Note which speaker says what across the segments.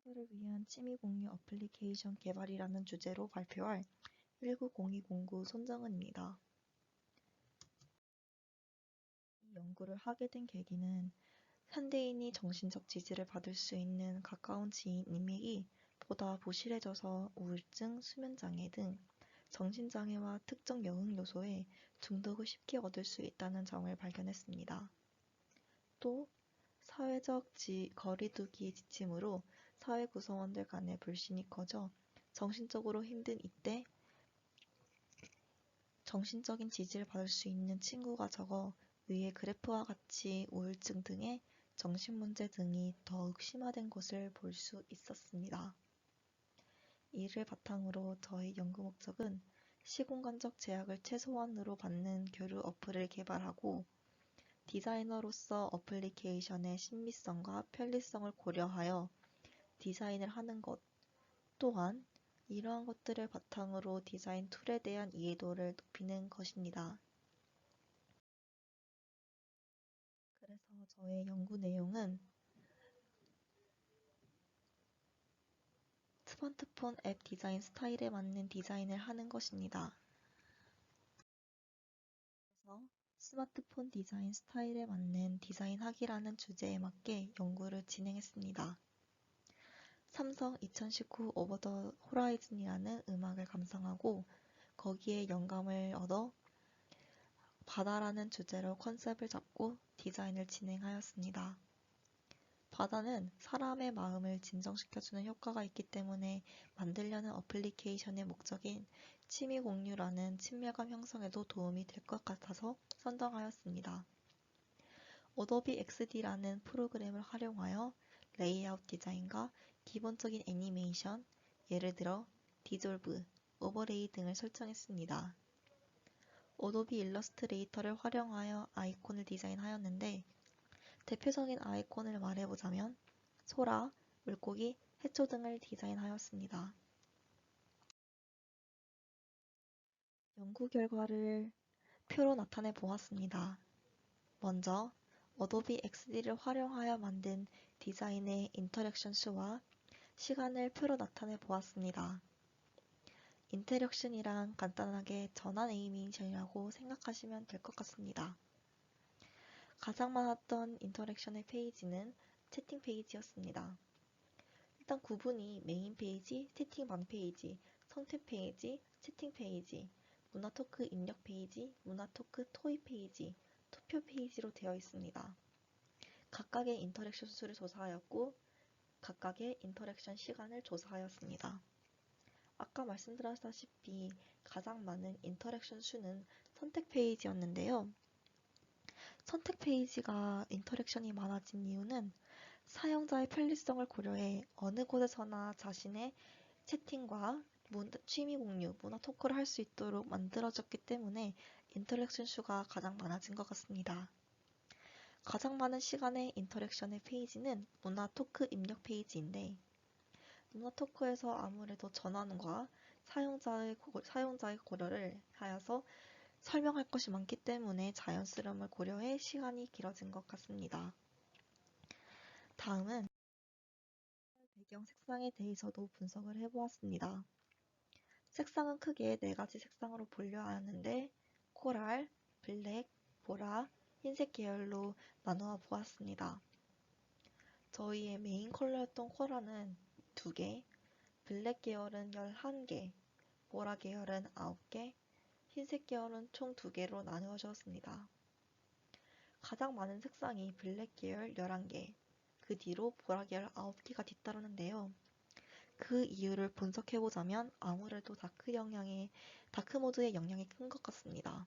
Speaker 1: 사용자를 위한 취미 공유 어플리케이션 개발이라는 주제로 발표할 190209 손정은입니다. 이 연구를 하게 된 계기는 현대인이 정신적 지지를 받을 수 있는 가까운 지인 인맥이 보다 부실해져서 우울증, 수면장애 등 정신장애와 특정 여행 요소에 중독을 쉽게 얻을 수 있다는 점을 발견했습니다. 또 사회적 거리두기의 지침으로 사회 구성원들 간의 불신이 커져 정신적으로 힘든 이때 정신적인 지지를 받을 수 있는 친구가 적어 위의 그래프와 같이 우울증 등의 정신문제 등이 더욱 심화된 것을 볼 수 있었습니다. 이를 바탕으로 저희 연구 목적은 시공간적 제약을 최소한으로 받는 교류 어플을 개발하고 디자이너로서 어플리케이션의 신미성과 편리성을 고려하여 디자인을 하는 것 또한 이러한 것들을 바탕으로 디자인 툴에 대한 이해도를 높이는 것입니다. 그래서 저의 연구 내용은 스마트폰 앱 디자인 스타일에 맞는 디자인을 하는 것입니다. 그래서 스마트폰 디자인 스타일에 맞는 디자인하기라는 주제에 맞게 연구를 진행했습니다. 삼성 2019 오버 더 호라이즌이라는 음악을 감상하고 거기에 영감을 얻어 바다라는 주제로 컨셉을 잡고 디자인을 진행하였습니다. 바다는 사람의 마음을 진정시켜주는 효과가 있기 때문에 만들려는 어플리케이션의 목적인 취미 공유라는 친밀감 형성에도 도움이 될 것 같아서 선정하였습니다. 어도비 XD라는 프로그램을 활용하여 레이아웃 디자인과 기본적인 애니메이션, 예를 들어 디졸브, 오버레이 등을 설정했습니다. 어도비 일러스트레이터를 활용하여 아이콘을 디자인하였는데 대표적인 아이콘을 말해보자면 소라, 물고기, 해초 등을 디자인하였습니다. 연구 결과를 표로 나타내 보았습니다. 먼저 어도비 XD를 활용하여 만든 디자인의 인터랙션 수와 시간을 표로 나타내 보았습니다. 인터랙션이란 간단하게 전환 애니메이션이라고 생각하시면 될 것 같습니다. 가장 많았던 인터랙션의 페이지는 채팅 페이지였습니다. 일단 구분이 메인 페이지, 채팅 방 페이지, 선택 페이지, 채팅 페이지, 문화 토크 입력 페이지, 문화 토크 토이 페이지, 투표 페이지로 되어 있습니다. 각각의 인터랙션 수를 조사하였고 각각의 인터랙션 시간을 조사하였습니다. 아까 말씀드렸다시피 가장 많은 인터랙션 수는 선택 페이지였는데요. 선택 페이지가 인터랙션이 많아진 이유는 사용자의 편리성을 고려해 어느 곳에서나 자신의 채팅과 취미 공유, 문화 토크를 할 수 있도록 만들어졌기 때문에 인터랙션 수가 가장 많아진 것 같습니다. 가장 많은 시간의 인터랙션의 페이지는 문화 토크 입력 페이지인데 문화 토크에서 아무래도 전환과 사용자의, 고, 사용자의 고려를 하여서 설명할 것이 많기 때문에 자연스러움을 고려해 시간이 길어진 것 같습니다. 다음은 배경 색상에 대해서도 분석을 해보았습니다. 색상은 크게 네 가지 색상으로 분류하였는데 코랄, 블랙, 보라, 흰색 계열로 나누어 보았습니다. 저희의 메인 컬러였던 코랄은 2개, 블랙 계열은 11개, 보라 계열은 9개, 흰색 계열은 총 2개로 나누어졌습니다. 가장 많은 색상이 블랙 계열 11개, 그 뒤로 보라 계열 9개가 뒤따르는데요. 그 이유를 분석해보자면 아무래도 다크 영향의, 다크 모드의 영향이 큰 것 같습니다.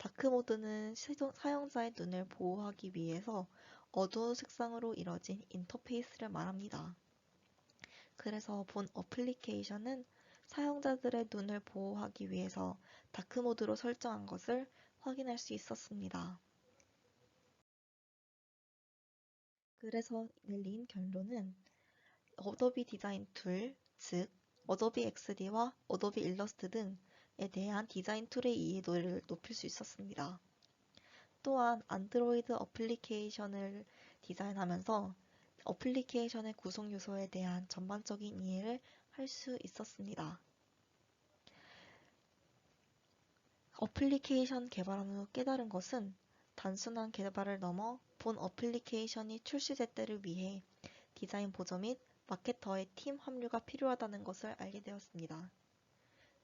Speaker 1: 다크 모드는 사용자의 눈을 보호하기 위해서 어두운 색상으로 이뤄진 인터페이스를 말합니다. 그래서 본 어플리케이션은 사용자들의 눈을 보호하기 위해서 다크모드로 설정한 것을 확인할 수 있었습니다. 그래서 내린 결론은 어도비 디자인 툴, 즉 어도비 XD와 어도비 일러스트 등에 대한 디자인 툴의 이해도를 높일 수 있었습니다. 또한 안드로이드 어플리케이션을 디자인하면서 어플리케이션의 구성 요소에 대한 전반적인 이해를 할 수 있었습니다. 어플리케이션 개발한 후 깨달은 것은 단순한 개발을 넘어 본 어플리케이션이 출시될 때를 위해 디자인 보조 및 마케터의 팀 합류가 필요하다는 것을 알게 되었습니다.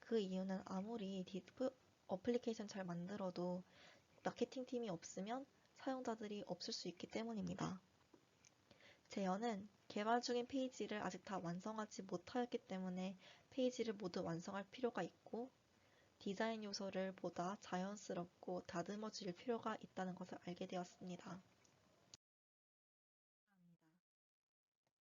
Speaker 1: 그 이유는 아무리 어플리케이션 잘 만들어도 마케팅 팀이 없으면 사용자들이 없을 수 있기 때문입니다. 제어는 개발 중인 페이지를 아직 다 완성하지 못하였기 때문에 페이지를 모두 완성할 필요가 있고 디자인 요소를 보다 자연스럽고 다듬어질 필요가 있다는 것을 알게 되었습니다.